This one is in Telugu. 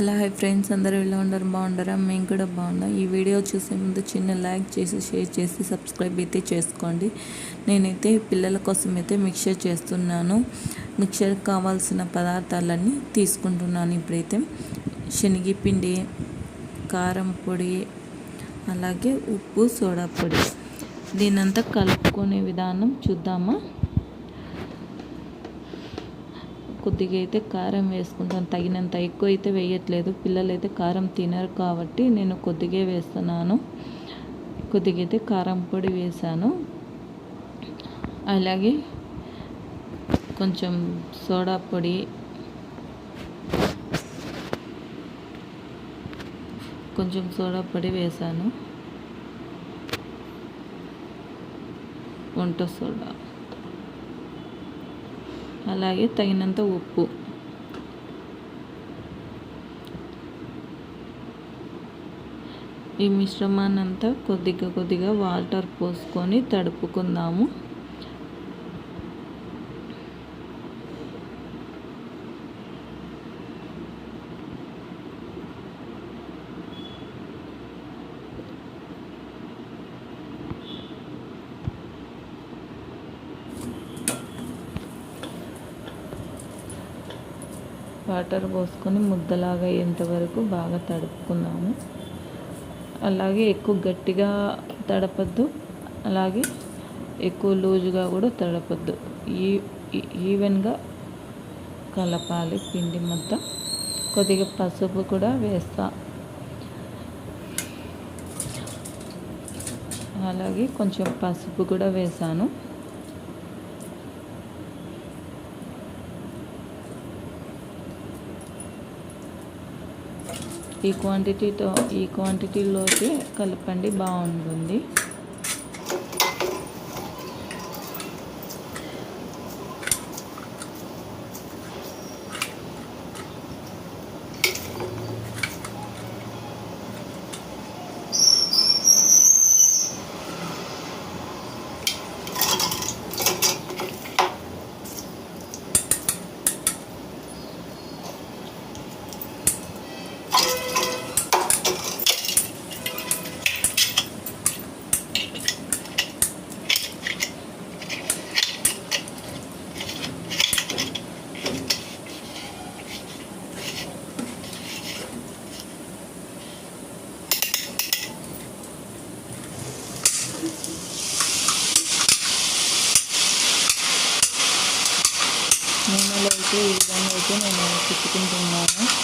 హలో హాయ్ ఫ్రెండ్స్ అందరూ ఎలా ఉండరు బాగుండరా మేము కూడా బాగున్నాం. ఈ వీడియో చూసే ముందు చిన్న లైక్ చేసి షేర్ చేసి సబ్స్క్రైబ్ అయితే చేసుకోండి. నేనైతే పిల్లల కోసం అయితే మిక్చర్ చేస్తున్నాను. మిక్సర్ కావాల్సిన పదార్థాలన్నీ తీసుకుంటున్నాను ఇప్పుడైతే. శనగపిండి కారం పొడి అలాగే ఉప్పు సోడా పొడి. దీనంతా కలుపుకునే విధానం చూద్దామా? కొద్దిగా అయితే కారం వేసుకుంటాను. తగినంత ఎక్కువ అయితే వేయట్లేదు. పిల్లలు అయితే కారం తినరు కాబట్టి నేను కొద్దిగా వేస్తున్నాను. కొద్దిగా అయితే కారం పొడి వేసాను అలాగే కొంచెం సోడా పొడి కొంచెం సోడా పొడి వేసాను వంట సోడా. అలాగే తగినంత ఉప్పు. ఈ మిశ్రమాన్నంతా కొద్దిగా కొద్దిగా వాటర్ పోసుకొని తడుపుకుందాము. వాటర్ పోసుకొని ముద్దలాగా అయ్యేంత వరకు బాగా తడుపుకుందాము. అలాగే ఎక్కువ గట్టిగా తడపద్దు. అలాగే ఎక్కువ లూజుగా కూడా తడపద్దు. ఈ ఈవెన్గా కలపాలి పిండి మొత్తం. కొద్దిగా పసుపు కూడా వేస్తా. అలాగే కొంచెం పసుపు కూడా వేసాను. ఈ క్వాంటిటీతో ఈ క్వాంటిటీలోకి కలపండి బాగుంటుంది. ఈ విధంగా అయితే నేను తిప్పుకుంటున్నాను.